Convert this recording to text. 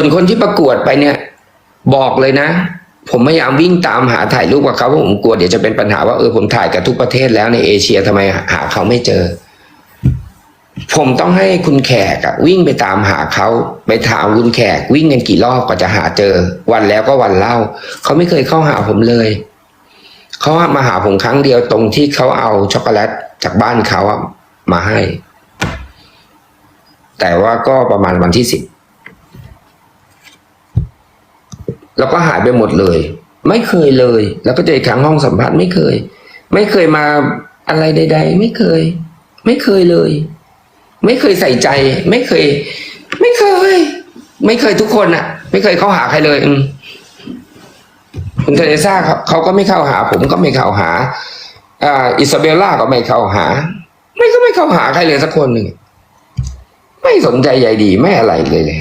่วนคนที่ประกวดไปเนี่ย บอกเลยนะ ผมพยายามวิ่งตามหาถ่ายรูปกับเขาเพราะผมกลัวเดี๋ยวจะเป็นปัญหาว่าเออผมถ่ายกับทุกประเทศแล้วในเอเชียทำไมหาเขาไม่เจอ ผมต้องให้คุณแขกอะวิ่งไปตามหาเขาไปถามคุณแขก วิ่งกันกี่รอบกว่าจะหาเจอ วันแล้วก็วันเล่า เขาไม่เคยเข้าหาผมเลยเขามาหาผมครั้งเดียวตรงที่เขาเอาช็อกโกแลตจากบ้านเขาอะมาให้ แต่ว่าก็ประมาณวันที่สิบ แล้วก็หายไปหมดเลย ไม่เคยเลย แล้วก็เจอครั้งห้องสัมภาษณ์ไม่เคย ไม่เคยมาอะไรใด ๆ ไม่เคย ไม่เคยเลย ไม่เคยใส่ใจ ไม่เคย ไม่เคย ไม่เคยทุกคนอะไม่เคยเข้าหาใครเลย อืมคุณเทเรซ่าเขาเขาก็ไม่เข้าหา ผมก็ไม่เข้าหาอ่าอิซาเบลล่าก็ไม่เข้าหา ไม่ก็ไม่เข้าหาใครเลยสักคนหนึ่งไม่สนใจใยดีไม่อะไรเลยเลย